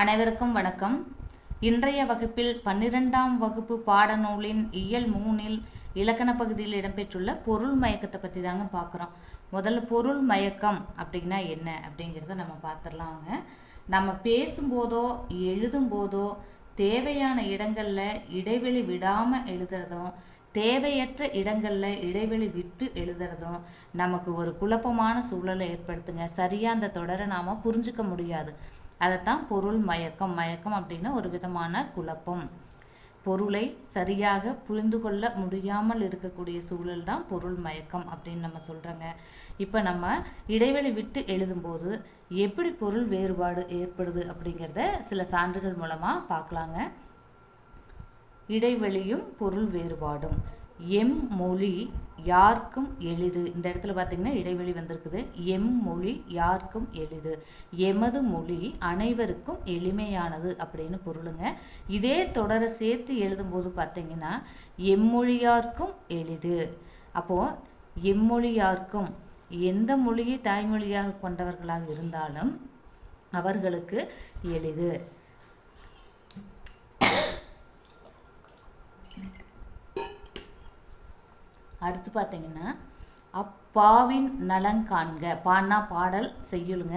அனைவருக்கும் வணக்கம். இன்றைய வகுப்பில் பன்னிரெண்டாம் வகுப்பு பாடநூலின் இயல் மூணில் இலக்கண பகுதியில் இடம்பெற்றுள்ள பொருள் மயக்கத்தை பற்றி தாங்க பார்க்குறோம். முதல்ல பொருள் மயக்கம் அப்படின்னா என்ன அப்படிங்கிறத நம்ம பார்த்துடலாங்க நம்ம பேசும்போதோ எழுதும்போதோ தேவையான இடங்களில் இடைவெளி விடாமல் எழுதுறதும் தேவையற்ற இடங்களில் இடைவெளி விட்டு எழுதுறதும் நமக்கு ஒரு குழப்பமான சூழலை ஏற்படுத்துங்க. சரியாக அந்த தொடரை நாம் புரிஞ்சிக்க முடியாது. அதைத்தான் பொருள் மயக்கம். மயக்கம் அப்படின்னா ஒரு விதமான குழப்பம். பொருளை சரியாக புரிந்து கொள்ள முடியாமல் இருக்கக்கூடிய சூழல் தான் பொருள் மயக்கம் அப்படின்னு நம்ம சொல்கிறோங்க இப்போ நம்ம இடைவெளி விட்டு எழுதும்போது எப்படி பொருள் வேறுபாடு ஏற்படுது அப்படிங்கிறத சில சான்றுகள் மூலமாக பார்க்கலாங்க. இடைவெளியும் பொருள் வேறுபாடும். எம் மொழி யாருக்கும் எளிது. இந்த இடத்துல பார்த்தீங்கன்னா இடைவெளி வந்திருக்குது. எம் மொழி யாருக்கும் எளிது. எமது மொழி அனைவருக்கும் எளிமையானது அப்படின்னு பொருளுங்க. இதே தொடரை சேர்த்து எழுதும்போது பார்த்தீங்கன்னா எம்மொழியாருக்கும் எளிது. அப்போது எம்மொழியாருக்கும் எந்த மொழியை தாய்மொழியாக கொண்டவர்களாக இருந்தாலும் அவர்களுக்கு எளிது. அடுத்து பார்த்தீங்கன்னா அப்பாவின் நலன் காண்க. பான்னா பாடல் செய்யுளுங்க.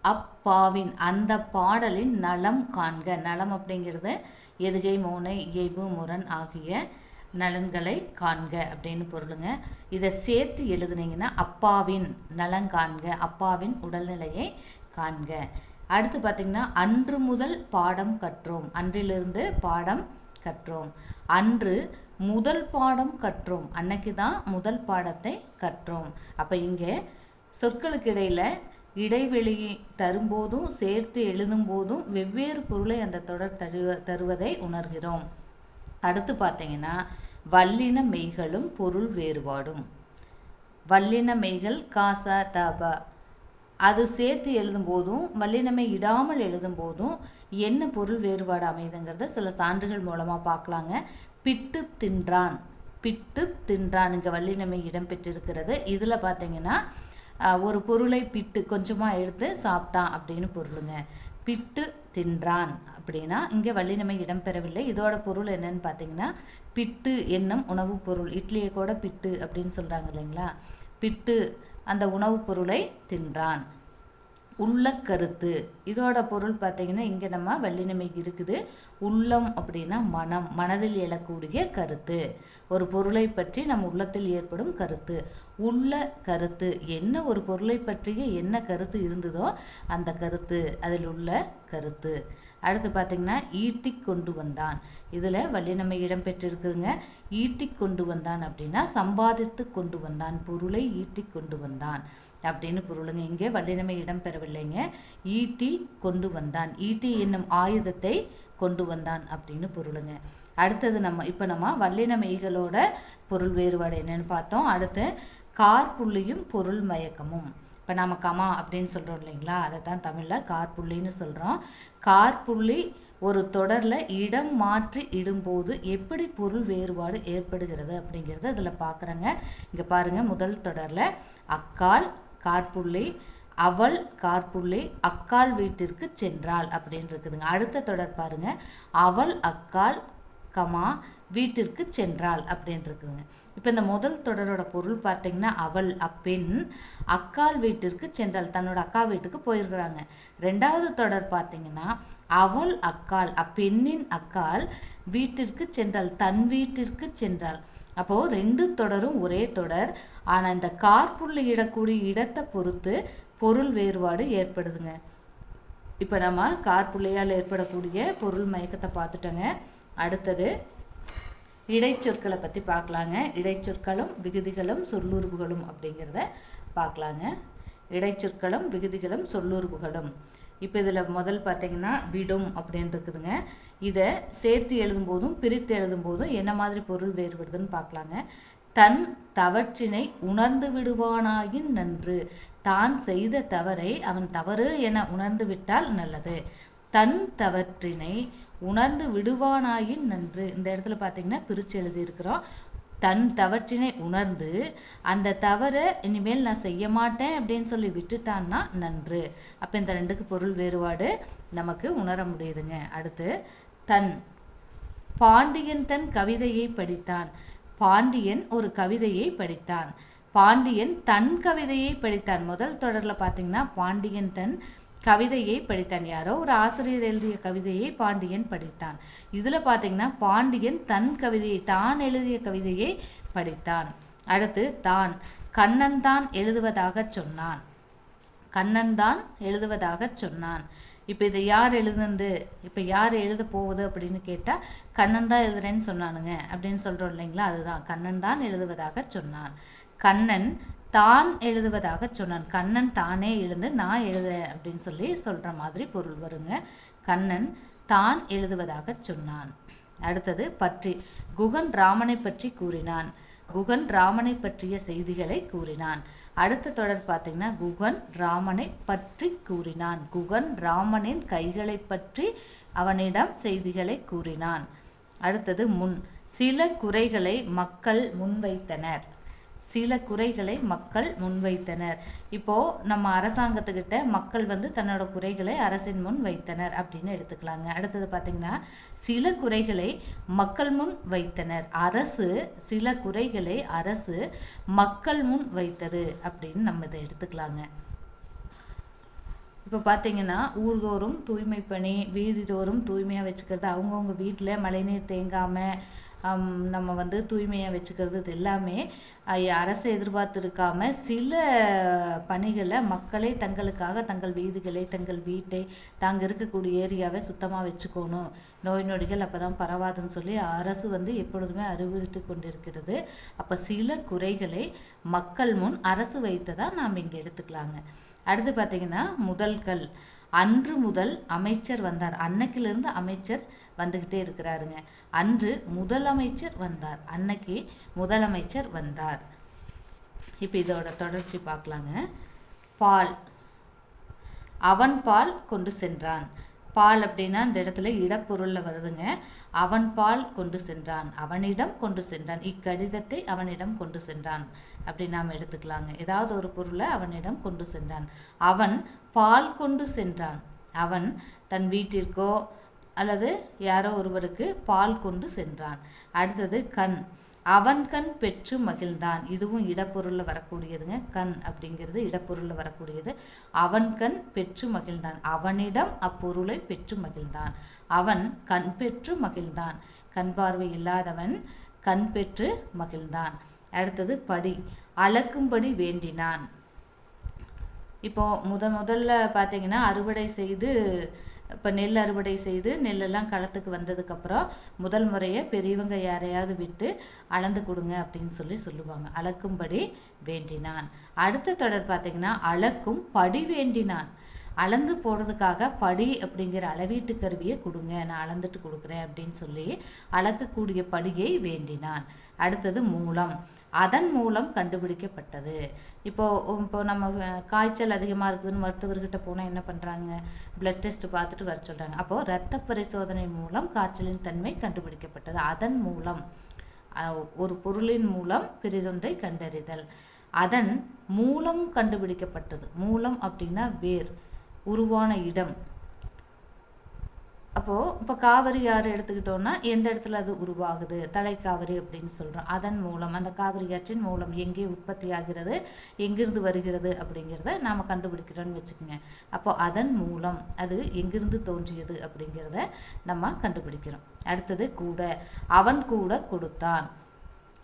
அப்பாவின் அந்த பாடலின் நலம் காண்க. நலம் அப்படிங்கிறது எதுகை மோனை இயைபு முரண் ஆகிய நலன்களை காண்க அப்படின்னு பொருளுங்க. இதை சேர்த்து எழுதுனீங்கன்னா அப்பாவின் நலன் காண்க. அப்பாவின் உடல்நிலையை காண்க. அடுத்து பார்த்திங்கன்னா அன்று முதல் பாடம் கற்றோம். அன்றிலிருந்து பாடம் கற்றோம். அன்று முதல் பாடம் கற்றோம். அன்னைக்கு தான் முதல் பாடத்தை கற்றோம். அப்போ இங்கே சொற்களுக்கு இடையில் இடைவெளி தரும்போதும் சேர்த்து எழுதும் போதும் வெவ்வேறு பொருளை அந்த தொடர் தருவ தருவதை உணர்கிறோம். அடுத்து பார்த்தீங்கன்னா வல்லின மெய்களும் பொருள் வேறுபாடும். வல்லின மெய்கள் காசா தாபா அது சேர்த்து எழுதும்போதும் வல்லினமை இடாமல் எழுதும்போதும் என்ன பொருள் வேறுபாடு அமைதுங்கிறத சில சான்றுகள் மூலமாக பார்க்கலாங்க. பிட்டு தின்றான் பிட்டு தின்றான் இங்கே வள்ளினமை இடம்பெற்றிருக்கிறது இதில் பார்த்தீங்கன்னா ஒரு பொருளை பிட்டு கொஞ்சமாக எடுத்து சாப்பிட்டான் அப்படின்னு பொருளுங்க. பிட்டு தின்றான் அப்படின்னா இங்கே வள்ளினமை இடம்பெறவில்லை இதோட பொருள் என்னன்னு பார்த்தீங்கன்னா பிட்டு என்னும் உணவுப் பொருள் இட்லியை கூட பிட்டு அப்படின்னு சொல்கிறாங்க இல்லைங்களா? பிட்டு அந்த உணவுப் பொருளை தின்றான். உள்ள கருத்து. இதோட பொருள் பார்த்தீங்கன்னா இங்கே நம்ம வள்ளினமை இருக்குது. உள்ளம் அப்படின்னா மனம் மனதில் எழக்கூடிய கருத்து. ஒரு பொருளை பற்றி நம் உள்ளத்தில் ஏற்படும் கருத்து. உள்ள கருத்து என்ன ஒரு பொருளை பற்றிய என்ன கருத்து இருந்ததோ அந்த கருத்து அதில் உள்ள கருத்து. அடுத்து பார்த்திங்கன்னா ஈட்டி கொண்டு வந்தான். இதில் வள்ளினமை இடம்பெற்றிருக்குதுங்க ஈட்டி கொண்டு வந்தான் அப்படின்னா சம்பாதித்து கொண்டு வந்தான். பொருளை ஈட்டி கொண்டு வந்தான். அப்படின்னு பொருளுங்க. இங்கே வல்லினமை இடம்பெறவில்லைங்க. ஈட்டி கொண்டு வந்தான். ஈட்டி என்னும் ஆயுதத்தை கொண்டு வந்தான் அப்படின்னு பொருளுங்க. அடுத்தது நம்ம இப்போ நம்ம வல்லினமைகளோட பொருள் வேறுபாடு என்னன்னு பார்த்தோம். அடுத்து கார் புள்ளியும் பொருள் மயக்கமும். இப்போ நம்ம கமா அப்படின்னு சொல்கிறோம் இல்லைங்களா? அதை தான் தமிழில் கார் புள்ளின்னு சொல்கிறோம் கார் புள்ளி ஒரு தொடரில் இடம் மாற்றி இடும்போது எப்படி பொருள் வேறுபாடு ஏற்படுகிறது அப்படிங்கிறத அதில் பார்க்குறேங்க இங்கே பாருங்கள் முதல் தொடரில் அக்கால் கார்புள்ளி அவள் கார்புள்ளி அக்கால் வீட்டிற்கு சென்றாள் அப்படின்னு இருக்குதுங்க அடுத்த தொடர் பாருங்க. அவள் அக்கால் கமா வீட்டிற்கு சென்றாள் அப்படின்னு இருக்குதுங்க இப்போ இந்த முதல் தொடரோட பொருள் பார்த்தீங்கன்னா அவள் அப்பெண் அக்கால் வீட்டிற்கு சென்றாள். தன்னோட அக்கா வீட்டுக்கு போயிருக்கிறாங்க. ரெண்டாவது தொடர் பார்த்தீங்கன்னா அவள் அக்கால் அப்பெண்ணின் அக்கால் வீட்டிற்கு சென்றாள். தன் வீட்டிற்கு சென்றாள். அப்போது ரெண்டு தொடரும் ஒரே தொடர். ஆனால் இந்த கார்புள்ளி இடக்கூடிய இடத்தை பொறுத்து பொருள் வேறுபாடு ஏற்படுதுங்க. இப்போ நம்ம கார்புள்ளையால் ஏற்படக்கூடிய பொருள் மயக்கத்தை பார்த்துட்டோங்க. அடுத்தது இடைச்சொற்களை பற்றி பார்க்கலாங்க. இடைச்சொற்களும் விகுதிகளும் சொல்லுறுப்புகளும் அப்படிங்கிறத பார்க்கலாங்க. இடைச்சொற்களும் விகுதிகளும் சொல்லுறுப்புகளும் இப்போ இதில் முதல் பார்த்தீங்கன்னா விடும் அப்படின்னு இருக்குதுங்க. இதை சேர்த்து எழுதும்போதும் பிரித்து எழுதும்போதும் என்ன மாதிரி பொருள் வேறுபடுதுன்னு பார்க்கலாங்க. தன் தவற்றினை உணர்ந்து விடுவானாயின் நன்று. தான் செய்த தவறை அவன் தவறு என உணர்ந்து விட்டால் நல்லது. தன் தவற்றினை உணர்ந்து விடுவானாயின் நன்று. இந்த இடத்துல பார்த்தீங்கன்னா பிரித்து எழுதியிருக்கிறோம். தன் தவற்றினை உணர்ந்து அந்த தவறை இனிமேல் நான் செய்ய மாட்டேன் அப்படின்னு சொல்லி விட்டுட்டான்னா நன்று. அப்போ இந்த ரெண்டுக்கு பொருள் வேறுபாடு நமக்கு உணர முடியுதுங்க. அடுத்து தன் பாண்டியன் தன் கவிதையை படித்தான். பாண்டியன் ஒரு கவிதையை படித்தான். பாண்டியன் தன் கவிதையை படித்தான். முதல் தொடரில் பார்த்தீங்கன்னா பாண்டியன் தன் கவிதையை படித்தான். யாரோ ஒரு ஆசிரியர் எழுதிய கவிதையை பாண்டியன் படித்தான். இதில் பார்த்தீங்கன்னா பாண்டியன் தன் கவிதையை தான் எழுதிய கவிதையை படித்தான். அடுத்து தான் கண்ணன் தான் எழுதுவதாக சொன்னான். கண்ணன் தான் எழுதுவதாக சொன்னான். இப்போ இதை யார் எழுதுனது? இப்போ யார் எழுத போகுது அப்படின்னு கேட்டால் கண்ணன் தான் எழுதுறேன்னு சொன்னானுங்க அப்படின்னு சொல்கிறோம் இல்லைங்களா? அதுதான். கண்ணன் தான் எழுதுவதாக சொன்னான். கண்ணன் தான் எழுதுவதாக சொன்னான். கண்ணன் தானே எழுந்து நான் எழுதுறேன் அப்படின்னு சொல்லி சொல்கிற மாதிரி பொருள் வருங்க. கண்ணன் தான் எழுதுவதாக சொன்னான். அடுத்தது பற்றி. குகன் ராமனை பற்றி கூறினான். குகன் ராமனை பற்றிய செய்திகளை கூறினான். அடுத்த தொடர் பார்த்தீங்கன்னா குகன் ராமனை பற்றி கூறினான். குகன் ராமனின் கைகளை பற்றி அவனிடம் செய்திகளை கூறினான். அடுத்தது முன். சில குறைகளை மக்கள் முன்வைத்தனர். சில குறைகளை மக்கள் முன்வைத்தனர். இப்போ நம்ம அரசாங்கத்துக்கிட்ட மக்கள் வந்து தன்னோட குறைகளை அரசின் முன் வைத்தனர் அப்படின்னு எடுத்துக்கலாங்க. அடுத்தது பார்த்தீங்கன்னா சில குறைகளை மக்கள் முன் வைத்தனர். அரசு சில குறைகளை அரசு மக்கள் முன் வைத்தது அப்படின்னு நம்ம இதை எடுத்துக்கலாங்க. இப்போ பார்த்தீங்கன்னா ஊர்தோறும் தூய்மை பணி வீதிதோறும் தூய்மையாக வச்சுக்கிறது அவங்கவுங்க வீட்டில் மழைநீர் தேங்காமல் நம்ம வந்து தூய்மையாக வச்சுக்கிறது இது எல்லாமே அரசு எதிர்பார்த்துருக்காம சில பணிகளை மக்களே தங்களுக்காக தங்கள் வீதிகளை தங்கள் வீட்டை தாங்க இருக்கக்கூடிய ஏரியாவை சுத்தமாக வச்சுக்கணும். நோய் நொடிகள் அப்போ தான் பரவாதுன்னு சொல்லி அரசு வந்து எப்பொழுதுமே அறிவுறுத்தி கொண்டிருக்கிறது. அப்போ சில குறைகளை மக்கள் முன் அரசு வைத்ததாக நாம் இங்கே எடுத்துக்கலாங்க. அடுத்து பார்த்தீங்கன்னா முதல்கள். அன்று முதல் அமைச்சர் வந்தார். அன்னைக்கிலிருந்து அமைச்சர் வந்துக்கிட்டே இருக்கிறாருங்க. அன்று முதலமைச்சர் வந்தார். அன்னைக்கு முதலமைச்சர் வந்தார். இப்போ இதோட தொடர்ச்சி பார்க்கலாங்க. பால். அவன் பால் கொண்டு சென்றான். பால் அப்படின்னா இந்த இடத்துல இடப்பொருளில் வருதுங்க. அவன் பால் கொண்டு சென்றான். அவனிடம் கொண்டு சென்றான். இக்கடிதத்தை அவனிடம் கொண்டு சென்றான். அப்படி நாம் எடுத்துக்கலாங்க. ஏதாவது ஒரு பொருளை அவனிடம் கொண்டு சென்றான். அவன் பால் கொண்டு சென்றான். அவன் தன் வீட்டிற்கோ அல்லது யாரோ ஒருவருக்கு பால் கொண்டு சென்றான். அடுத்தது கண். அவன் கண் பெற்று மகிழ்ந்தான். இதுவும் இடப்பொருளில் வரக்கூடியதுங்க. கண் அப்படிங்கிறது இடப்பொருளில் வரக்கூடியது. அவன் கண் பெற்று மகிழ்ந்தான். அவனிடம் அப்பொருளை பெற்று மகிழ்ந்தான். அவன் கண் பெற்று மகிழ்ந்தான். கண் பார்வை இல்லாதவன் கண் பெற்று மகிழ்ந்தான். அடுத்தது படி. அளக்கும்படி வேண்டினான். இப்போ முத முதல்ல பார்த்தீங்கன்னா அறுவடை செய்து இப்போ நெல் அறுவடை செய்து நெல்லெல்லாம் களத்துக்கு வந்ததுக்கப்புறம் முதல் முறையை பெரியவங்க யாரையாவது விட்டு அளந்து கொடுங்க அப்படின்னு சொல்லி சொல்லுவாங்க. அளக்கும்படி வேண்டினான். அடுத்த தொடர் பார்த்திங்கன்னா அளக்கும் படி வேண்டினான். அளந்து போடுறதுக்காக படி அப்படிங்கிற அளவீட்டு கருவியை கொடுங்க. நான் அளந்துட்டு கொடுக்குறேன் அப்படின்னு சொல்லி அளக்கக்கூடிய படியை வேண்டினான். அடுத்தது மூலம். அதன் மூலம் கண்டுபிடிக்கப்பட்டது. இப்போது இப்போ நம்ம காய்ச்சல் அதிகமாக இருக்குதுன்னு மருத்துவர்கிட்ட போனால் என்ன பண்ணுறாங்க பிளட் டெஸ்ட் பார்த்துட்டு வர சொல்கிறாங்க அப்போது இரத்த பரிசோதனை மூலம் காய்ச்சலின் தன்மை கண்டுபிடிக்கப்பட்டது. அதன் மூலம் ஒரு பொருளின் மூலம் பிரிதொன்றை கண்டறிதல். அதன் மூலம் கண்டுபிடிக்கப்பட்டது. மூலம் அப்படின்னா வேர் உருவான இடம். அப்போது இப்போ காவிரி ஆறு எடுத்துக்கிட்டோன்னா எந்த இடத்துல அது உருவாகுது? தலைக்காவிரி அப்படின்னு சொல்கிறோம் அதன் மூலம் அந்த காவிரி ஆற்றின் மூலம் எங்கே உற்பத்தி ஆகிறது எங்கிருந்து வருகிறது? அப்படிங்கிறத நாம் கண்டுபிடிக்கிறோன்னு வச்சுக்கோங்க. அப்போ அதன் மூலம் அது எங்கிருந்து தோன்றியது? அப்படிங்கிறத நம்ம கண்டுபிடிக்கிறோம். அடுத்தது கூட. அவன் கூட கொடுத்தான்.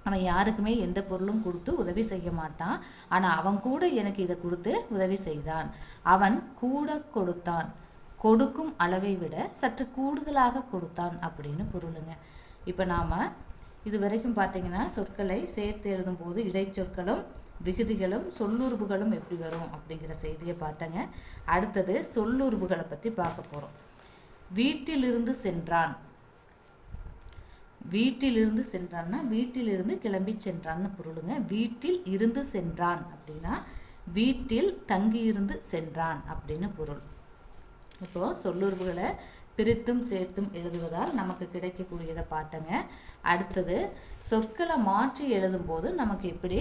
அவன் யாருக்குமே எந்த பொருளும் கொடுத்து உதவி செய்ய மாட்டான். ஆனால் அவன் கூட எனக்கு இதை கொடுத்து உதவி செய்தான். அவன் கூட கொடுத்தான். கொடுக்கும் அளவை விட சற்று கூடுதலாக கொடுத்தான் அப்படின்னு பொருளுங்க. இப்போ நாம் இது வரைக்கும் பார்த்தீங்கன்னா சொற்களை சேர்த்து எழுதும்போது இடைச்சொற்களும் விகுதிகளும் சொல்லுறுப்புகளும் எப்படி வரும் அப்படிங்கிற செய்தியை பார்த்தங்க. அடுத்தது சொல்லுறுப்புகளை பற்றி பார்க்க போகிறோம் வீட்டிலிருந்து சென்றான். வீட்டிலிருந்து சென்றான்னா வீட்டிலிருந்து கிளம்பி சென்றான்னு பொருளுங்க. வீட்டில் இருந்து சென்றான் அப்படின்னா வீட்டில் தங்கியிருந்து சென்றான் அப்படின்னு பொருள். இப்போது சொல்லுறவுகளை பிரித்தும் சேர்த்தும் எழுதுவதால் நமக்கு கிடைக்கக்கூடியதை பார்த்தங்க. அடுத்தது சொற்களை மாற்றி எழுதும்போது நமக்கு இப்படி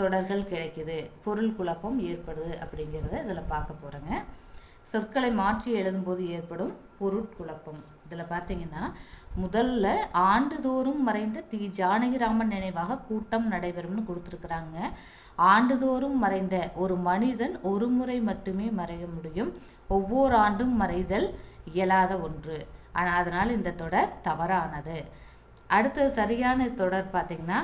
தொடர்கள் கிடைக்குது பொருள் குழப்பம் ஏற்படுது அப்படிங்கிறத இதில் பார்க்க போகிறேங்க சொற்களை மாற்றி எழுதும்போது ஏற்படும் பொருட்குழப்பம் இதில் பார்த்தீங்கன்னா முதல்ல ஆண்டுதோறும் மறைந்த தி. ஜானகிராமன் நினைவாக கூட்டம் நடைபெறும்னு கொடுத்துருக்குறாங்க. ஆண்டுதோறும் மறைந்த ஒரு மனிதன் ஒரு முறை மட்டுமே மறைய முடியும். ஒவ்வொரு ஆண்டும் மறைதல் இயலாத ஒன்று. ஆனால் அதனால் இந்த தொடர் தவறானது. அடுத்தது சரியான தொடர் பார்த்திங்கன்னா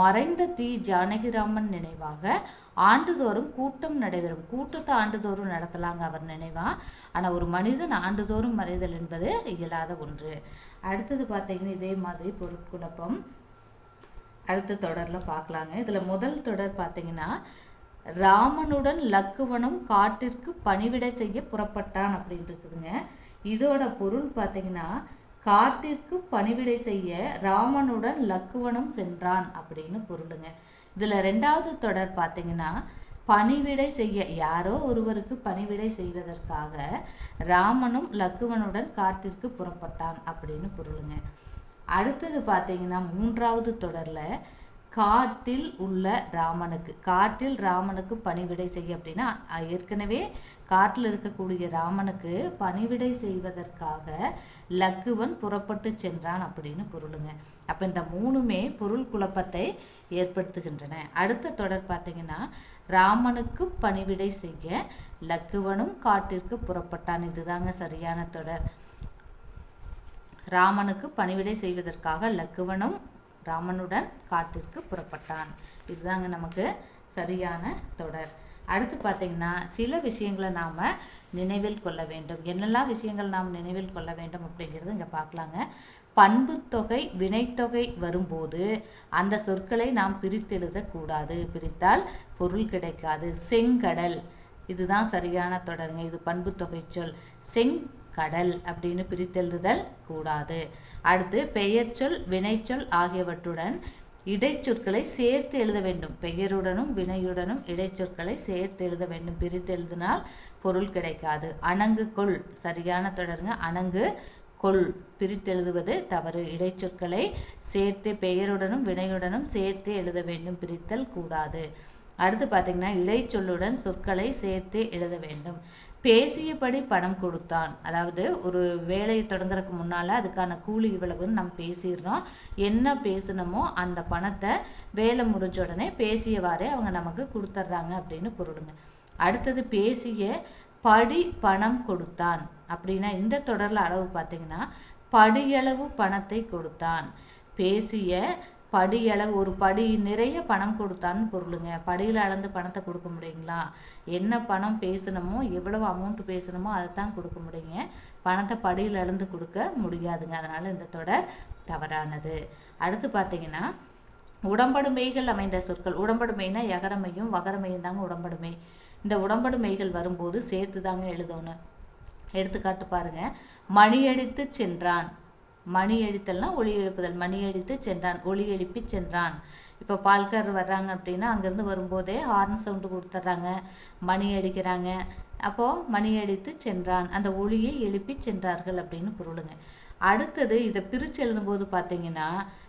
மறைந்த தி. ஜானகிராமன் நினைவாக ஆண்டுதோறும் கூட்டம் நடைபெறும். கூட்டத்தை ஆண்டுதோறும் நடத்தலாங்க அவர் நினைவா? ஆனால் ஒரு மனிதன் ஆண்டுதோறும் மறைதல் என்பது இயலாத ஒன்று. அடுத்தது பார்த்தீங்கன்னா இதே மாதிரி பொருட்குழப்பம். அடுத்த தொடரில் பார்க்கலாங்க இதில் முதல் தொடர் பார்த்தீங்கன்னா ராமனுடன் லக்குவனும் காட்டிற்கு பணிவிடை செய்ய புறப்பட்டான் அப்படின்ட்டு இருக்குதுங்க. இதோட பொருள் பார்த்தீங்கன்னா காட்டிற்கு பணிவிடை செய்ய ராமனுடன் லக்குவனும் சென்றான் அப்படின்னு பொருளுங்க. இதில் ரெண்டாவது தொடர் பார்த்தீங்கன்னா பணிவிடை செய்ய யாரோ ஒருவருக்கு பணிவிடை செய்வதற்காக ராமனும் லக்குவனுடன் காட்டிற்கு புறப்பட்டான் அப்படின்னு பொருளுங்க. அடுத்தது பார்த்தீங்கன்னா மூன்றாவது தொடரில் காட்டில் உள்ள ராமனுக்கு. காட்டில் ராமனுக்கு பணிவிடை செய்ய அப்படின்னா ஏற்கனவே காட்டில் இருக்கக்கூடிய ராமனுக்கு பணிவிடை செய்வதற்காக லக்குவன் புறப்பட்டு சென்றான் அப்படின்னு பொருளுங்க. அப்போ இந்த மூணுமே பொருள் குழப்பத்தை ஏற்படுத்துகின்றன. அடுத்த தொடர் பார்த்தீங்கன்னா ராமனுக்கு பணிவிடை செய்ய லக்குவனும் காட்டிற்கு புறப்பட்டான். இதுதாங்க சரியான தொடர். ராமனுக்கு பணிவிடை செய்வதற்காக லக்குவனும் ராமனுடன் காட்டிற்கு புறப்பட்டான். இதுதாங்க நமக்கு சரியான தொடர். அடுத்து பார்த்திங்கன்னா சில விஷயங்களை நாம் நினைவில் கொள்ள வேண்டும். என்னெல்லாம் விஷயங்கள் நாம் நினைவில் கொள்ள வேண்டும் அப்படிங்கிறது இங்கே பார்க்கலாங்க. பண்பு தொகை வினைத்தொகை வரும்போது அந்த சொற்களை நாம் பிரித்தெழுதக்கூடாது பிரித்தால் பொருள் கிடைக்காது. செங்கடல். இதுதான் சரியான தொடருங்க. இது பண்பு தொகை சொல். கடல் அப்படின்னு பிரித்தெழுதுதல் கூடாது. அடுத்து பெயர்ச்சொல் வினைச்சொல் ஆகியவற்றுடன் இடைச்சொற்களை சேர்த்து எழுத வேண்டும். பெயருடனும் வினையுடனும் இடைச்சொற்களை சேர்த்து எழுத வேண்டும். பிரித்து எழுதினால் பொருள் கிடைக்காது. அணங்கு கொள். சரியான தொடருங்க. அணங்கு கொள். பிரித்தெழுதுவது தவறு. இடைச்சொற்களை சேர்த்து பெயருடனும் வினையுடனும் சேர்த்து எழுத வேண்டும். பிரித்தல் கூடாது. அடுத்து பார்த்திங்கன்னா இடைச்சொல்லுடன் சொற்களை சேர்த்து எழுத வேண்டும். பேசியபடி பணம் கொடுத்தான். அதாவது ஒரு வேலையை தொடங்குறதுக்கு முன்னால் அதுக்கான கூலி இவ்வளவுன்னு நம்ம பேசிடுறோம். என்ன பேசணுமோ அந்த பணத்தை வேலை முடிஞ்ச உடனே பேசியவாறே அவங்க நமக்கு கொடுத்துட்றாங்க அப்படின்னு பொருளுங்க. அடுத்தது பேசிய படி பணம் கொடுத்தான். அப்படின்னா இந்த தொடரில் அளவு பார்த்தீங்கன்னா படியளவு பணத்தை கொடுத்தான். பேசிய படியளவு ஒரு படி நிறைய பணம் கொடுத்தான்னு பொருளுங்க. படியில் அளந்து பணத்தை கொடுக்க முடியுங்களா? என்ன பணம் பேசணுமோ எவ்வளவு அமௌண்ட் பேசணுமோ அதை தான் கொடுக்க முடியுங்க. பணத்தை படியில் அளந்து கொடுக்க முடியாதுங்க. அதனால் இந்த தொடர் தவறானது. அடுத்து பார்த்தீங்கன்னா உடம்படுமைகள் அமைந்த சொற்கள். உடம்படுமைனா எகரமையும் வகரமையும் தாங்க உடம்படுமை இந்த உடம்படுமைகள் வரும்போது சேர்த்து தாங்க எழுதணும். எடுத்துக்காட்டு பாருங்க. மணியடித்து சென்றான். மணி அடித்தல்னா ஒளி எழுப்புதல். மணி அடித்து சென்றான் ஒளி எழுப்பி சென்றான். இப்போ பால்காரர் வர்றாங்க அப்படின்னா அங்கேருந்து வரும்போதே ஹார்ன் சவுண்டு கொடுத்துட்றாங்க. மணி அடிக்கிறாங்க. அப்போது மணி அடித்து சென்றான். அந்த ஒளியை எழுப்பி சென்றார்கள் அப்படின்னு பொருளுங்க. அடுத்தது இதை பிரித்து எழுதும்போது பார்த்தீங்கன்னா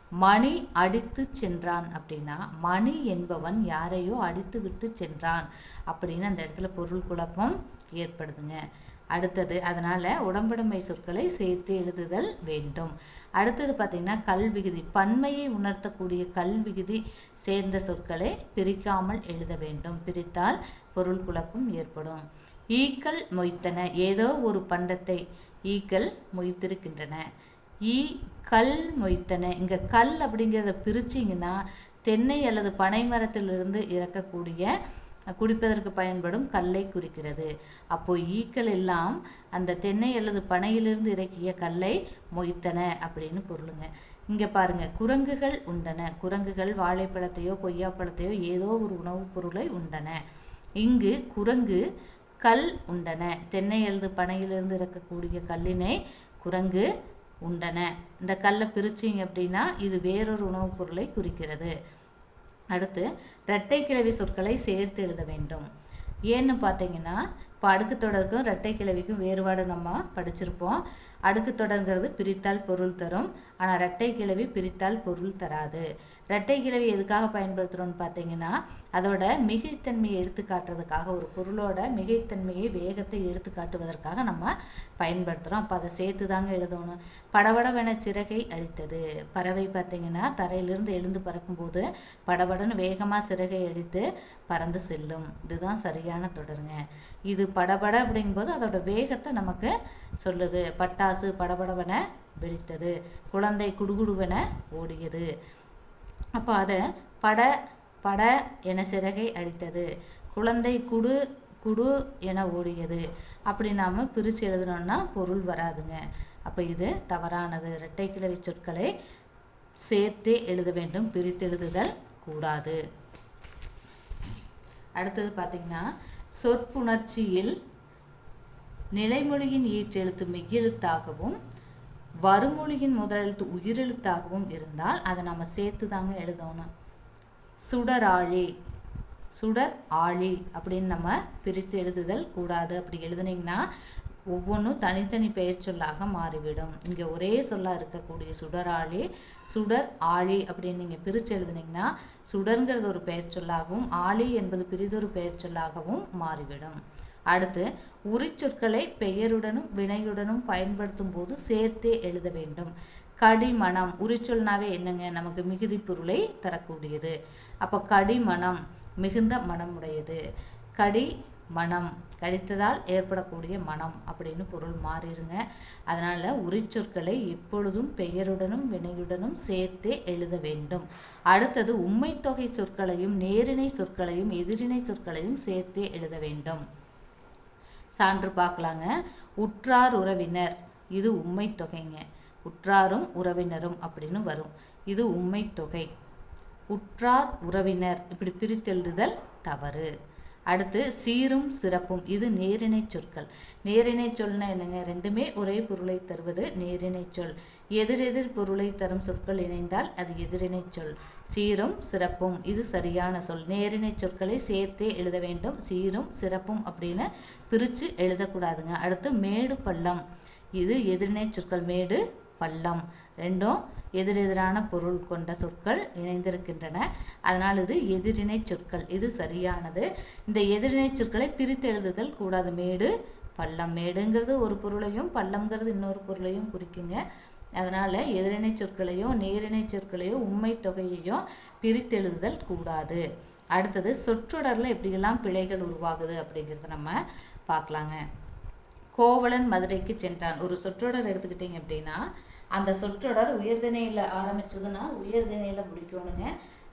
மணி அடித்து சென்றான் அப்படின்னா மணி என்பவன் யாரையோ அடித்து விட்டு சென்றான் அப்படின்னு அந்த இடத்துல பொருள் குழப்பம் ஏற்படுதுங்க. அடுத்தது அதனால் உடம்புடைமை சொற்களை சேர்த்து எழுதுதல் வேண்டும். அடுத்தது பார்த்திங்கன்னா கல்விகுதி பன்மையை உணர்த்தக்கூடிய கல்விகுதி சேர்ந்த சொற்களை பிரிக்காமல் எழுத வேண்டும். பிரித்தால் பொருள் குழப்பம் ஏற்படும். ஈக்கள் மொய்த்தன ஏதோ ஒரு பண்டத்தை ஈக்கள் மொய்த்திருக்கின்றன. ஈ கல் மொய்த்தன இங்கே கல் அப்படிங்கிறத பிரிச்சிங்கன்னா தென்னை அல்லது பனை மரத்திலிருந்து இறக்கக்கூடிய குடிப்பதற்கு பயன்படும் கல்லை குறிக்கிறது. அப்போ ஈக்கள் எல்லாம் அந்த தென்னை அல்லது பனையிலிருந்து இறக்கிய கல்லை மொய்த்தன அப்படின்னு பொருளுங்க. இங்கே பாருங்க குரங்குகள் உண்டன. குரங்குகள் வாழைப்பழத்தையோ கொய்யாப்பழத்தையோ ஏதோ ஒரு உணவுப் பொருளை உண்டன. இங்கு குரங்கு கல் உண்டன. தென்னை அல்லது பனையிலிருந்து இறக்கக்கூடிய கல்லினை குரங்கு உண்டன. இந்த கல்லை பிரிச்சிங்க அப்படின்னா இது வேறொரு உணவுப் பொருளை குறிக்கிறது. அடுத்து இரட்டை கிளவி சொற்களை சேர்த்து எழுத வேண்டும். ஏன்னு பார்த்தீங்கன்னா இப்போ அடுக்கு தொடருக்கும் இரட்டை கிளவிக்கும் வேறுபாடு நம்ம படிச்சிருப்போம். அடுக்கு தொடர்ங்கிறது பிரித்தால் பொருள் தரும். ஆனால் ரெட்டை கிளவி பிரித்தால் பொருள் தராது. ரெட்டை கிளவி எதுக்காக பயன்படுத்துகிறோம்னு பார்த்தீங்கன்னா அதோட மிகைத்தன்மையை எடுத்து காட்டுறதுக்காக ஒரு பொருளோட மிகைத்தன்மையை வேகத்தை எடுத்து காட்டுவதற்காக நம்ம பயன்படுத்துகிறோம் அப்போ அதை சேர்த்து தாங்க எழுதணும். படபடவென சிறகை அடித்தது. பறவை பார்த்தீங்கன்னா தரையிலிருந்து எழுந்து பறக்கும்போது படபடன்னு வேகமாக சிறகை அடித்து பறந்து செல்லும். இதுதான் சரியான தொடருங்க. இது படபட அப்படிங்கும்போது அதோட வேகத்தை நமக்கு சொல்லுது. பட்டாசு படபடவென வெடித்தது குழந்தை குடுகுடுவென ஓடியது. அப்போ அதை பட பட என சிறகை அடித்தது. குழந்தை குடு குடு என ஓடியது. அப்படி நாம் பிரித்து எழுதணும்னா பொருள் வராதுங்க. அப்போ இது தவறானது. இரட்டை கிளவி சொற்களை சேர்த்தே எழுத வேண்டும். பிரித்து எழுதுதல் கூடாது. அடுத்தது பார்த்திங்கன்னா சொற்புணர்ச்சியில் நிலைமொழியின் ஈற்றெழுத்து மெய்யெழுத்தாகவும் வருமொழியின் முதலெழுத்து உயிரெழுத்தாகவும் இருந்தால் அதை நம்ம சேர்த்து தாங்க எழுதணும். சுடராழி சுடர் ஆழி அப்படின்னு நம்ம பிரித்து எழுதுதல் கூடாது. அப்படி எழுதுனீங்கன்னா ஒவ்வொன்றும் தனித்தனி பெயர் சொல்லாக மாறிவிடும். இங்கே ஒரே சொல்லாக இருக்கக்கூடிய சுடராளி சுடர் ஆழி அப்படின்னு நீங்கள் பிரித்து எழுதுனீங்கன்னா சுடர்ங்கிறது ஒரு பெயர் சொல்லாகவும் ஆழி என்பது பிரிதொரு பெயர் சொல்லாகவும் மாறிவிடும். அடுத்து உரிச்சொற்களை பெயருடனும் வினையுடனும் பயன்படுத்தும் போது சேர்த்தே எழுத வேண்டும். கடிமணம் உரிச்சொல்னாவே என்னங்க? நமக்கு மிகுதி பொருளை தரக்கூடியது. அப்போ கடிமணம் மிகுந்த மனமுடையது. கடி மனம் கடித்ததால் ஏற்படக்கூடிய மனம் அப்படின்னு பொருள் மாறிடுங்க. அதனால் உரிச்சொற்களை எப்பொழுதும் பெயருடனும் வினையுடனும் சேர்த்தே எழுத வேண்டும். அடுத்தது உண்மை தொகை சொற்களையும் நேரிணை சொற்களையும் எதிரிணை சொற்களையும் சேர்த்தே எழுத வேண்டும். சான்று பார்க்கலாங்க. உற்றார் உறவினர். இது உண்மை தொகைங்க. உற்றாரும் உறவினரும் அப்படின்னு வரும். இது உண்மை தொகை. உற்றார் உறவினர். இப்படி பிரித்தெழுதுதல் தவறு. அடுத்து சீரும் சிறப்பும். இது நேரிணை சொற்கள். நேரிணை சொல்னா என்னங்க? ரெண்டுமே ஒரே பொருளை தருவது நேரிணை சொல். எதிரெதிர் பொருளை தரும் சொற்கள் இணைந்தால் அது எதிரிணை சொல். சீரும் சிறப்பும். இது சரியான சொல். நேரிணை சொற்களை சேர்த்தே எழுத வேண்டும். சீரும் சிறப்பும் அப்படின்னு பிரித்து எழுதக்கூடாதுங்க. அடுத்து மேடு பள்ளம். இது எதிரிணை சொற்கள். மேடு பள்ளம். ரெண்டும் எதிரெதிரான பொருள் கொண்ட சொற்கள் இணைந்திருக்கின்றன. அதனால் இது எதிரிணை சொற்கள். இது சரியானது. இந்த எதிரிணை சொற்களை பிரித்து எழுதுதல் கூடாது. மேடு பள்ளம். மேடுங்கிறது ஒரு பொருளையும் பள்ளம்ங்கிறது இன்னொரு பொருளையும் குறிக்குங்க. அதனால் எதிரிணை சொற்களையோ நேரிணை சொற்களையோ உண்மை தொகையையோ பிரித்தெழுதுதல் கூடாது. அடுத்தது சொற்றொடரில் எப்படியெல்லாம் பிழைகள் உருவாகுது அப்படிங்கிறத நம்ம பார்க்கலாங்க. கோவலன் மதுரைக்கு சென்றான். ஒரு சொற்றொடர் எடுத்துக்கிட்டிங்க அப்படின்னா அந்த சொற்றொடர் உயர்திணையில் ஆரம்பிச்சதுன்னா உயர்திணையில் முடிக்கணுங்க.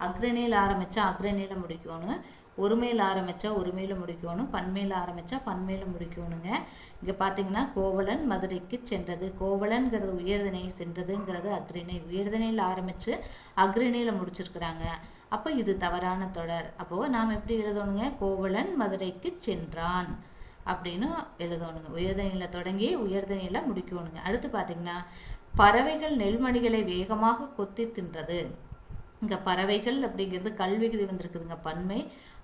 அக்ரணியில் ஆரம்பித்தா அக்ரணியில் முடிக்கணும். ஒருமையில் ஆரம்பித்தா ஒருமையில் முடிக்கணும். பன்மையில் ஆரம்பித்தா பன்மையில் முடிக்கணுங்க. இங்கே பார்த்தீங்கன்னா கோவலன் மதுரைக்கு சென்றது. கோவலன்கிறது உயர்திணை சென்றதுங்கிறது அக்ரிணை உயர்திணையில் ஆரம்பித்து அக்ரிணையில் முடிச்சிருக்கிறாங்க. அப்போ இது தவறான தொடர். அப்போது நாம் எப்படி எழுதணுங்க? கோவலன் மதுரைக்கு சென்றான் அப்படின்னு எழுதணுங்க. உயர்தனையில் தொடங்கி உயர்தனையில் முடிக்கணுங்க. அடுத்து பார்த்தீங்கன்னா பறவைகள் நெல்மணிகளை வேகமாக கொத்தி தின்றது. இங்கே பறவைகள் அப்படிங்கிறது கல்விகுதி வந்திருக்குதுங்க பன்மை.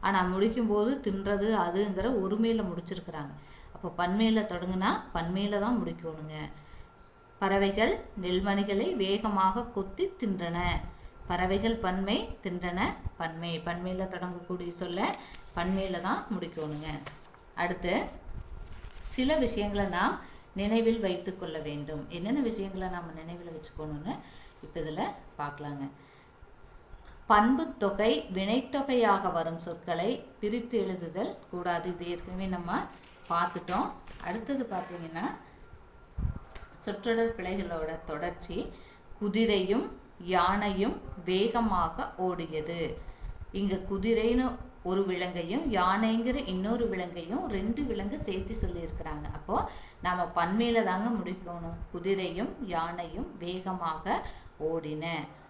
ஆனால் முடிக்கும்போது தின்றது அதுங்கிற ஒருமையில் முடிச்சிருக்கிறாங்க. அப்போ பன்மையில் தொடங்குனா பன்மையில் தான் முடிக்கணுங்க. பறவைகள் நெல்மணிகளை வேகமாக கொத்தி தின்றன. பறவைகள் பன்மை தின்றன பன்மை. பன்மையில் தொடங்கக்கூடிய சொல்ல பன்மையில் தான் முடிக்கணுங்க. அடுத்து சில விஷயங்களை நாம் நினைவில் வைத்து கொள்ள வேண்டும். என்னென்ன விஷயங்களை நாம் நினைவில் வச்சுக்கணும்னு இப்போ இதில் பார்க்கலாங்க பண்பு தொகை வினைத்தொகையாக வரும் சொற்களை பிரித்து எழுதுதல் கூடாது. இது ஏற்கனவே நம்ம பார்த்துட்டோம். அடுத்தது பார்த்தீங்கன்னா சொற்றொடர் பிழைகளோட தொடர்ச்சி குதிரையும் யானையும் வேகமாக ஓடியது. இங்கே குதிரைன்னு ஒரு விலங்கையும் யானைங்கிற இன்னொரு விலங்கையும் ரெண்டு விலங்கு சேர்த்து சொல்லியிருக்கிறாங்க. அப்போது நாம் பன்மையில் தாங்க முடிக்கணும். குதிரையும் யானையும் வேகமாக ஓடின.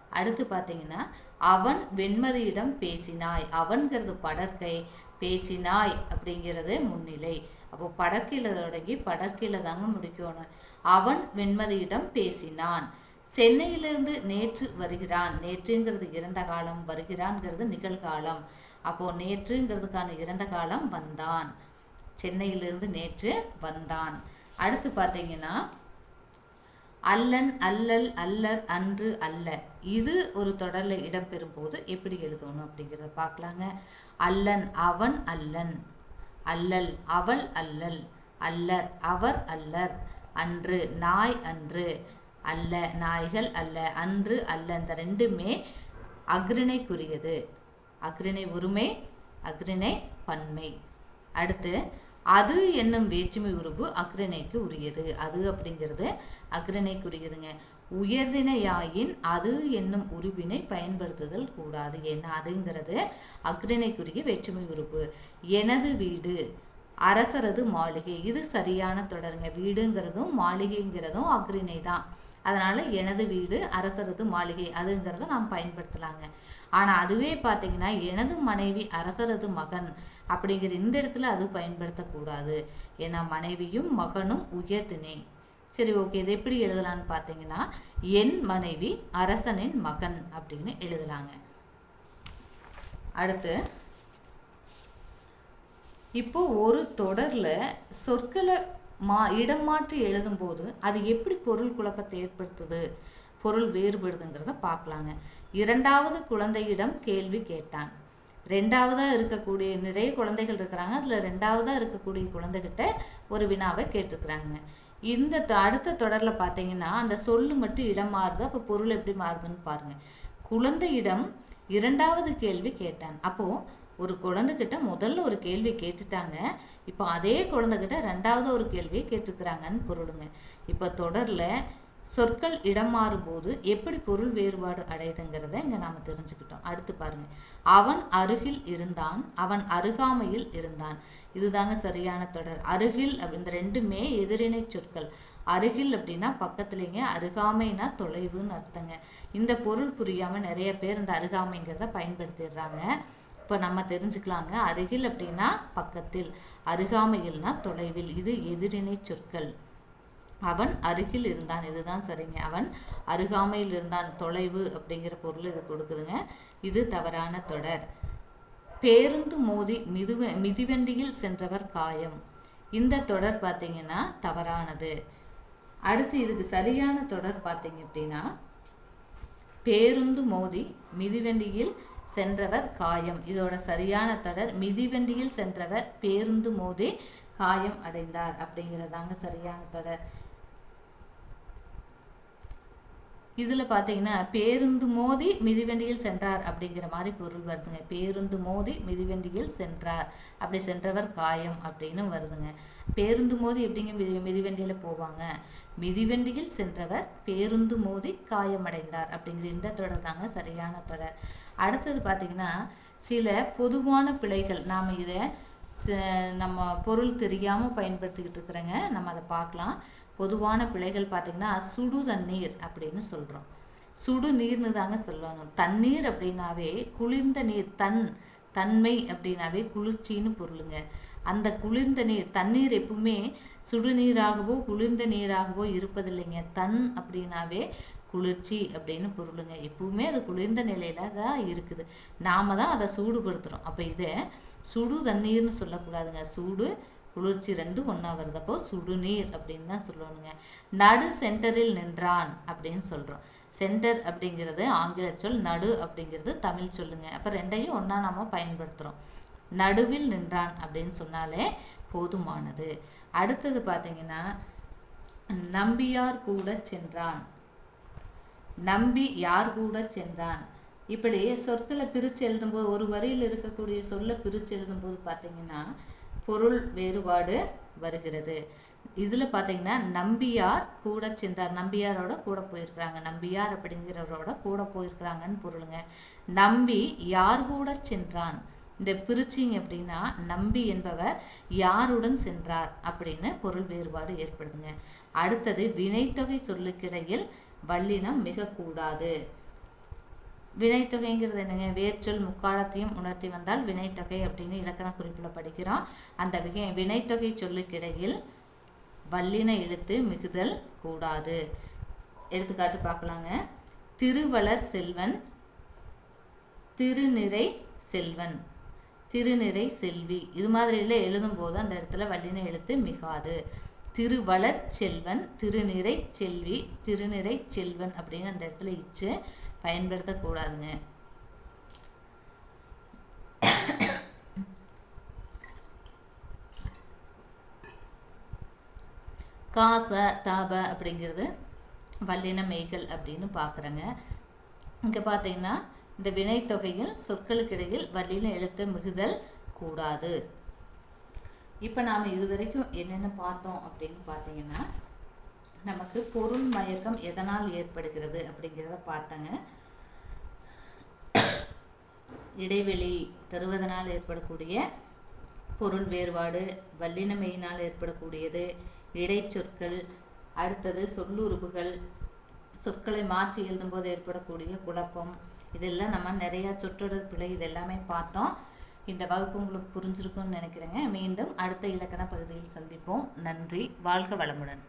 அடுத்து பார்த்தீங்கன்னா அவன் வெண்மதியிடம் பேசினாய். அவன்கிறது படற்கை. பேசினாய் அப்படிங்கிறது முன்னிலை. அப்போ படற்கையில் தொடங்கி படற்கையில் தாங்க முடிக்கணும். அவன் வெண்மதியிடம் பேசினான். சென்னையிலிருந்து நேற்று வருகிறான். நேற்றுங்கிறது இறந்த காலம் வருகிறான்ங்கிறது நிகழ்காலம். அப்போது நேற்றுங்கிறதுக்கான இறந்த காலம் வந்தான். சென்னையிலிருந்து நேற்று வந்தான். அடுத்து பார்த்தீங்கன்னா அல்லன் அல்லல் அல்லர் அன்று அல்ல. இது ஒரு தொடரில் இடம்பெறும் போது எப்படி எழுதணும் அப்படிங்கிறத பார்க்கலாங்க. அல்லன் அவன் அல்லன். அல்லல் அவள் அல்லல். அல்லர் அவர் அல்லர். அன்று நாய் அன்று. அல்ல நாய்கள் அல்ல. அன்று அல்ல. இந்த ரெண்டுமே அக்ரிணைக்குரியது அக்ரிணை உரிமை அக்ரிணை பன்மை. அடுத்து அது என்னும் வேற்றுமை உருவு அக்ரணைக்கு உரியது. அது அப்படிங்கிறது அக்ரிணைக்குரியதுங்க உயர்தினையாயின் அது என்னும் உருவினை பயன்படுத்துதல் கூடாது. ஏன்னா அதுங்கிறது அக்ரணைக்குரிய வேற்றுமை உறுப்பு. எனது வீடு அரசரது மாளிகை. இது சரியான தொடருங்க. வீடுங்கிறதும் மாளிகைங்கிறதும் அக்ரிணை தான் அதனால் எனது வீடு அரசரது மாளிகை அதுங்கிறத நாம் பயன்படுத்தலாங்க. ஆனால் அதுவே பார்த்தீங்கன்னா எனது மனைவி அரசரது மகன் அப்படிங்கிற இந்த இடத்துல அது பயன்படுத்தக்கூடாது. ஏன்னா மனைவியும் மகனும் உயர்தினை சரி ஓகே. இது எப்படி எழுதலான்னு பார்த்தீங்கன்னா என் மனைவி அரசனின் மகன் அப்படின்னு எழுதலாங்க அடுத்து இப்போ ஒரு தொடரில் சொற்களை மா இடம் மாற்றி எழுதும்போது அது எப்படி பொருள் குழப்பத்தை ஏற்படுத்துது? பொருள் வேறுபடுதுங்கிறத பார்க்கலாங்க. இரண்டாவது குழந்தையிடம் கேள்வி கேட்டான். ரெண்டாவதாக இருக்கக்கூடிய நிறைய குழந்தைகள் இருக்கிறாங்க. அதில் ரெண்டாவதாக இருக்கக்கூடிய குழந்தைகிட்ட ஒரு வினாவை கேட்டுக்கிறாங்க. இந்த அடுத்த தொடரில் பார்த்தீங்கன்னா அந்த சொல்லு மட்டும் இடம் மாறுது. அப்போ பொருள் எப்படி மாறுதுன்னு பாருங்கள் குழந்தையிடம் இரண்டாவது கேள்வி கேட்டான். அப்போது ஒரு குழந்தைகிட்ட முதல்ல ஒரு கேள்வி கேட்டுட்டாங்க. இப்போ அதே குழந்தைகிட்ட ரெண்டாவது ஒரு கேள்வியை கேட்டுக்கிறாங்கன்னு பொருளுங்க. இப்போ தொடரில் சொற்கள் இடம் மாறும்போது எப்படி பொருள் வேறுபாடு அடையுதுங்கிறத இங்கே நாம் தெரிஞ்சுக்கிட்டோம். அடுத்து பாருங்க. அவன் அருகில் இருந்தான் அவன் அருகாமையில் இருந்தான். இதுதாங்க சரியான தொடர். அருகில் இந்த ரெண்டுமே எதிரிணை சொற்கள். அருகில் அப்படின்னா பக்கத்துலேங்க அருகாமைனா தொலைவுன்னு அர்த்தங்க. இந்த பொருள் புரியாமல் நிறைய பேர் இந்த அருகாமைங்கிறத பயன்படுத்திடுறாங்க. இப்போ நம்ம தெரிஞ்சுக்கலாங்க. அருகில் அப்படின்னா பக்கத்தில் அருகாமையில்னா தொலைவில். இது எதிரினை சொற்கள். அவன் அருகில் இருந்தான். இதுதான் சரிங்க. அவன் அருகாமையில் இருந்தான். தொலைவு அப்படிங்கிற பொருள் இது கொடுக்குதுங்க. இது தவறான தொடர். பேருந்து மோதி மிதுவ மிதிவண்டியில் சென்றவர் காயம். இந்த தொடர் பார்த்தீங்கன்னா தவறானது. அடுத்து இதுக்கு சரியான தொடர் பார்த்தீங்க அப்படின்னா பேருந்து மோதி மிதிவண்டியில் சென்றவர் காயம். இதோட சரியான தொடர் மிதிவண்டியில் சென்றவர் பேருந்து மோதி காயம் அடைந்தார் அப்படிங்கிறதாங்க சரியான தொடர். இதில் பார்த்தீங்கன்னா பேருந்து மோதி மிதிவண்டியில் சென்றார் அப்படிங்கிற மாதிரி பொருள் வருதுங்க. பேருந்து மோதி மிதிவண்டியில் சென்றார். அப்படி சென்றவர் காயம் அப்படின்னு வருதுங்க. பேருந்து மோதி எப்படிங்க மிதி மிதிவண்டியில் போவாங்க? மிதிவண்டியில் சென்றவர் பேருந்து மோதி காயமடைந்தார் அப்படிங்கிற இந்த தொடர் தாங்க சரியான தொடர். அடுத்தது பார்த்திங்கன்னா சில பொதுவான பிழைகள். நாம் இதை நம்ம பொருள் தெரியாமல் பயன்படுத்திக்கிட்டு இருக்கிறேங்க. நம்ம அதை பார்க்கலாம் பொதுவான பிழைகள் பார்த்திங்கன்னா சுடு தண்ணீர் அப்படின்னு சொல்கிறோம் சுடு நீர்னு தாங்க சொல்லணும். தண்ணீர் அப்படின்னாவே குளிர்ந்த நீர் தன் தன்மை அப்படின்னாவே குளிர்ச்சின்னு பொருளுங்க. அந்த குளிர்ந்த நீர் தண்ணீர் எப்பவுமே சுடுநீராகவோ குளிர்ந்த நீராகவோ இருப்பதில்லைங்க. தன் அப்படின்னாவே குளிர்ச்சி அப்படின்னு பொருளுங்க. எப்பவுமே அது குளிர்ந்த நிலையில தான் இருக்குது. நாம தான் அதை சூடுபடுத்துகிறோம் அப்போ இதை சுடு தண்ணீர்னு சொல்லக்கூடாதுங்க. சூடு குளிர்ச்சி ரெண்டும் ஒன்றா வருது அப்போது சுடுநீர் அப்படின்னு தான் சொல்லணுங்க. நடு சென்டரில் நின்றான் அப்படின்னு சொல்கிறோம் சென்டர் அப்படிங்கிறது ஆங்கில சொல் நடு அப்படிங்கிறது தமிழ் சொல்லுங்க. அப்போ ரெண்டையும் ஒன்றா நம்ம பயன்படுத்துகிறோம் நடுவில் நின்றான் அப்படின்னு சொன்னாலே போதுமானது. அடுத்தது பார்த்தீங்கன்னா நம்பியார் கூட சென்றான். நம்பி யார் கூட சென்றான்? இப்படி சொற்களை பிரித்து எழுதும்போது ஒரு வரியில் இருக்கக்கூடிய சொல்லை பிரித்து எழுதும்போது பார்த்தீங்கன்னா பொருள் வேறுபாடு வருகிறது. இதில் பார்த்தீங்கன்னா நம்பியார் கூட சென்றார் நம்பியாரோட கூட போயிருக்கிறாங்க. நம்பியார் அப்படிங்கிறவரோட கூட போயிருக்கிறாங்கன்னு பொருளுங்க. நம்பி யார் கூட சென்றான்? இந்த பிரிச்சிங் அப்படின்னா நம்பி என்பவர் யாருடன் சென்றார் அப்படின்னு பொருள் வேறுபாடு ஏற்படுதுங்க. அடுத்தது வினைத்தொகை சொல்லுக்கிடையில் வல்லினம் மிகக்கூடாது. வினைத்தொகைங்கிறது என்னங்க வேர்ச்சொல் முக்காலத்தையும் உணர்த்தி வந்தால் வினைத்தொகை அப்படின்னு இலக்கண குறிப்பில் படிக்கிறோம். அந்த விகை வினைத்தொகை சொல்லுக்கிடையில் வல்லின எழுத்து மிகுதல் கூடாது. எடுத்துக்காட்டு பார்க்கலாங்க. திருவளர் செல்வன் திருநிறை செல்வன் திருநிறை செல்வி. இது மாதிரிலாம் எழுதும்போது அந்த இடத்துல வல்லின எழுத்து மிகாது. திருவளர் செல்வன் திருநிறை செல்வி திருநிறை செல்வன் அப்படின்னு அந்த இடத்துல இச்சு. பயன்படுத்தக்கூடாதுங்க. காச தாப அப்படிங்கிறது வல்லின மெய்கள் அப்படின்னு பார்க்குறேங்க. இங்கே பார்த்தீங்கன்னா இந்த வினைத்தொகையில் சொற்களுக்கிடையில் வல்லின எழுத்து மிகுதல் கூடாது. இப்போ நாம் இதுவரைக்கும் என்னென்ன பார்த்தோம் அப்படின்னு பார்த்தீங்கன்னா நமக்கு பொருள் மயக்கம் எதனால் ஏற்படுகிறது அப்படிங்கிறத பார்த்தங்க. இடைவெளி தருவதனால் ஏற்படக்கூடிய பொருள் வேறுபாடு வல்லினமையினால் ஏற்படக்கூடியது இடைச்சொற்கள் அடுத்தது சொல்லுறுப்புகள் சொற்களை மாற்றி எழுதும்போது ஏற்படக்கூடிய குழப்பம் இதெல்லாம் நம்ம நிறையா சொற்றொடர் பிழை இதெல்லாமே பார்த்தோம். இந்த வகுப்பு உங்களுக்கு புரிஞ்சிருக்கும்னு நினைக்கிறேங்க. மீண்டும் அடுத்த இலக்கண பகுதியில் சந்திப்போம். நன்றி. வாழ்க வளமுடன்.